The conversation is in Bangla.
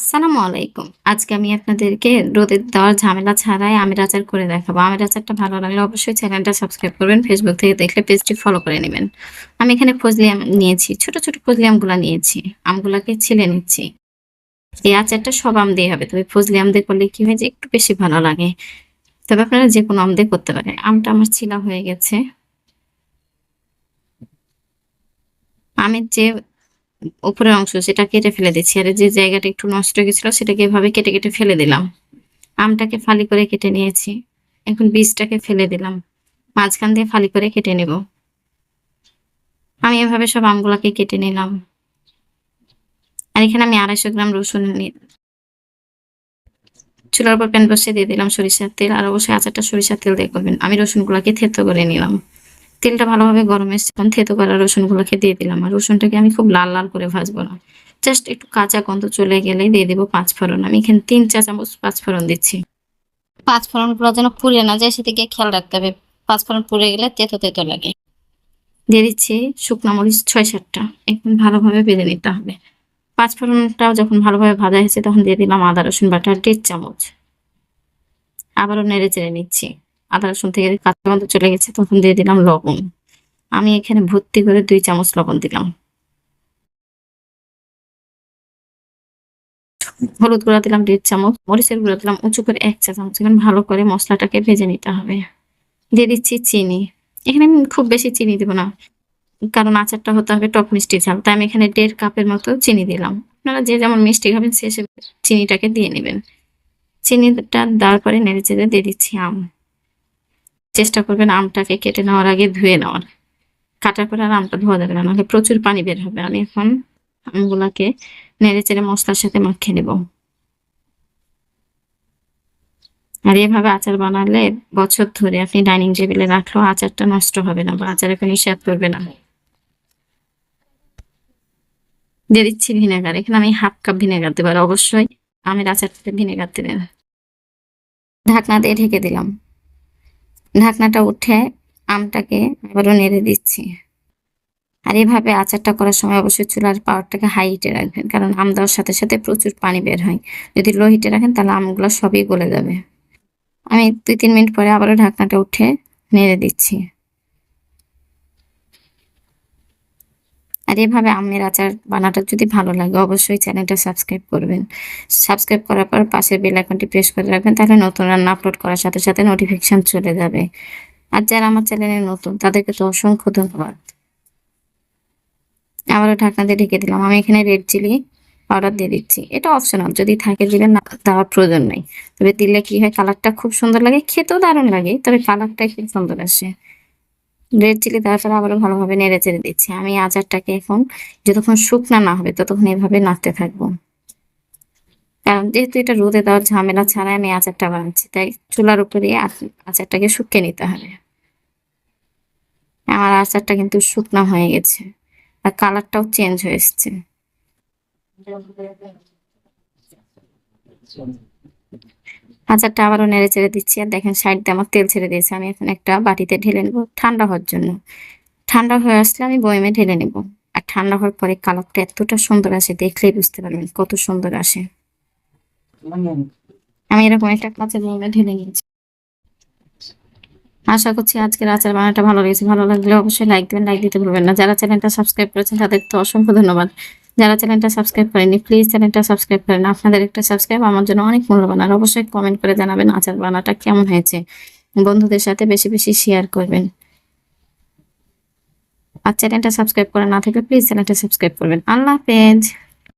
আসসালামু আলাইকুম। আজকে আমি আপনাদেরকে রোদে দেওয়ার ঝামেলা ছাড়াই আমের আচার করে দেখাবো। আমের আচারটা ভালো লাগলে অবশ্যই চ্যানেলটা সাবস্ক্রাইব করবেন ফেসবুক থেকে দেখলে পেজটি ফলো করে নেবেন। আমি এখানে ফজলি আম নিয়েছি, ছোট ছোট ফজলি আমগুলা নিয়েছি, আমগুলাকে ছিলে নিচ্ছি। এই আচারটা সব আম দিয়ে হবে, তবে ফজলি আম দিয়ে করলে কি হয় যে একটু বেশি ভালো লাগে। তবে আপনারা যে কোনো আম দিয়ে করতে পারেন। আমটা আমার ছিলা হয়ে গেছে। আমের যে উপরের অংশ সেটা কেটে ফেলে দিচ্ছি। আর যে জায়গাটা একটু নষ্ট গেছিল, সেটাকে এভাবে কেটে কেটে ফেলে দিলাম। আমটাকে ফালি করে কেটে নিয়েছি। এখন বীজটাকে ফেলে দিলাম। মাঝখান দিয়ে ফালি করে কেটে নেব। আমি এভাবে সব আমগুলাকে কেটে নিলাম। আর এখানে আমি আড়াইশো গ্রাম রসুন চুলার উপর প্যান বসিয়ে দিয়ে দিলাম সরিষার তেল। আর অবশ্যই আচারটা সরিষার তেল দিয়ে করবেন। আমি রসুনগুলোকে থেতো করে নিলাম। তেলটা ভালোভাবে গরম এসে তখন থেতো করা রসুনগুলোকে দিয়ে দিলাম। আর রসুনটাকে আমি খুব লাল লাল করে ভাজবো না। জাস্ট একটু কাঁচা গন্ধ চলে গেলে দিয়ে দেবো পাঁচ ফোড়ন আমি এখানে তিন চা চামচ পাঁচ ফোড়ন দিচ্ছি। পাঁচ ফোড়ন ফোড়নগুলো যেন পুড়ে না যায় সেদিকে খেয়াল রাখতে হবে। পাঁচ ফোড়ন পুড়ে গেলে তেতো তেতো লাগে। দিয়ে দিচ্ছি শুকনো মরিচ ছয় সাতটা। এখন ভালোভাবে বেঁধে নিতে হবে। পাঁচ ফোড়নটাও যখন ভালোভাবে ভাজা হয়েছে তখন দিয়ে দিলাম আদা রসুন বাটা দেড় চামচ। আবারও নেড়ে চেড়ে নিচ্ছি। আদা রসুন থেকে কাঁচা গন্ধ চলে গেছে, তখন দিয়ে দিলাম লবণ। আমি এখানে ভর্তি করে দুই চামচ লবণ দিলাম। হলুদ গুঁড়া দিলাম দেড় চামচ, মরিচের গুঁড়া দিলাম উঁচু করে এক চা চামচ। এখানে ভালো করে মশলাটাকে ভেজে নিতে হবে। দিয়ে দিচ্ছি চিনি। এখানে আমি খুব বেশি চিনি দেবো না, কারণ আচারটা হতে হবে টক মিষ্টি ঝাল। তাই আমি এখানে দেড় কাপের মতো চিনি দিলাম। আপনারা যে যেমন মিষ্টি খাবেন সে চিনিটাকে দিয়ে নেবেন। চিনিটা দেওয়ার পরে নেড়ে চেড়ে দিয়ে দিচ্ছি আম। চেষ্টা করবেন আমটাকে কেটে নেওয়ার আগে ধুয়ে নেওয়ার। কাটার পরে আর আমটা ধোয়া যাবে না, নাহলে প্রচুর পানি বের হবে। আমি এখন আমগুলাকে নেড়ে চেড়ে মশলার সাথে মাখিয়ে নেব। আর এভাবে আচার বানালে বছর ধরে আপনি ডাইনিং টেবিলে রাখলেও আচারটা নষ্ট হবে না বা আচারে কোনো স্বাদ করবে না। দিয়ে দিচ্ছি ভিনেগার। এখানে আমি হাফ কাপ ভিনেগার দেবো আর অবশ্যই আমের আচারটাতে ভিনেগার দেবেন ঢাকনা দিয়ে ঢেকে দিলাম। ঢাকনাটা উঠে আমটাকে আবারও নেড়ে দিচ্ছি। আর এভাবে আচারটা করার সময় অবশ্যই চুলার পাওয়ারটাকে হাই হিটে রাখবেন, কারণ আম দেওয়ার সাথে সাথে প্রচুর পানি বের হয়। যদি লো হিটে রাখেন তাহলে আমগুলো সবই গলে যাবে। আমি দুই তিন মিনিট পরে আবারও ঢাকনাটা উঠে নেড়ে দিচ্ছি। আর এভাবে আমের আচার বানাটা যদি ভালো লাগে, অবশ্যই চ্যানেলটা সাবস্ক্রাইব করবেন। সাবস্ক্রাইব করার পর পাশের বেল আইকনটি প্রেস করে রাখবেন, তাহলে নতুন রান্না আপলোড করার সাথে সাথে নোটিফিকেশন চলে যাবে। আর যারা আমার চ্যানেলে নতুন, তাদেরকে তো অসংখ্য ধন্যবাদ। আবারও ঢাকনা দিয়ে ঢেকে দিলাম, আমি এখানে রেড চিলি পাউডার দিয়ে দিচ্ছি। এটা অপশনাল যদি থাকে দিবেন না, দেওয়ার প্রয়োজন নেই। তবে দিলে কি হয় কালারটা খুব সুন্দর লাগে, খেতেও দারুণ লাগে, তবে কালারটা খুব সুন্দর আসে। রেড চিলি দেওয়ার পর আবারও ভালোভাবে নেড়ে চেড়ে দিচ্ছি। আমি আচারটাকে এখন যতক্ষণ শুকনা না হবে ততক্ষণ এভাবে নাড়তে থাকব। কারণ যেহেতু এটা রোদে দেওয়ার ঝামেলা ছাড়াই আমি আচারটা বানাচ্ছি, তাই চুলার উপরে আচারটাকে শুকিয়ে নিতে হবে। আমার আচারটা কিন্তু শুকনা হয়ে গেছে আর কালারটাও চেঞ্জ হয়ে এসছে। আচারটা আবারও নেড়ে চেড়ে দিচ্ছি। আর দেখেন, সাইড দিয়ে আমার তেল ছেড়ে দিয়েছে। আমি এখন একটা বাটিতে ঢেলে নেব ঠান্ডা হওয়ার জন্য। ঠান্ডা হয়ে আসলে আমি বয়মে ঢেলে নেব। আর ঠান্ডা হওয়ার পরে কালারটা এতটা সুন্দর আসে, দেখলেই বুঝতে পারবেন কত সুন্দর আসে। আমি এরকম একটা কাঁচের বয়মে ঢেলে নিয়েছি। আশা করছি আজকের আচার বানাটা ভালো লেগেছে। ভালো লাগলে অবশ্যই লাইক দেবেন লাইক দিতে ভুলবেন না। যারা চ্যানেলটা সাবস্ক্রাইব করেছেন তাদের তো অসংখ্য ধন্যবাদ। যারা চ্যানেলটা সাবস্ক্রাইব করেনি প্লিজ চ্যানেলটা সাবস্ক্রাইব করেন। আপনাদের একটা সাবস্ক্রাইব আমার জন্য অনেক মূল্যবান, আর অবশ্যই কমেন্ট করে জানাবেন আচার বানাটা কেমন হয়েছে। বন্ধুদের সাথে বেশি বেশি শেয়ার করবেন। আর চ্যানেলটা সাবস্ক্রাইব করে না থাকলে প্লিজ চ্যানেলটা সাবস্ক্রাইব করবেন। আল্লাহ হাফেজ।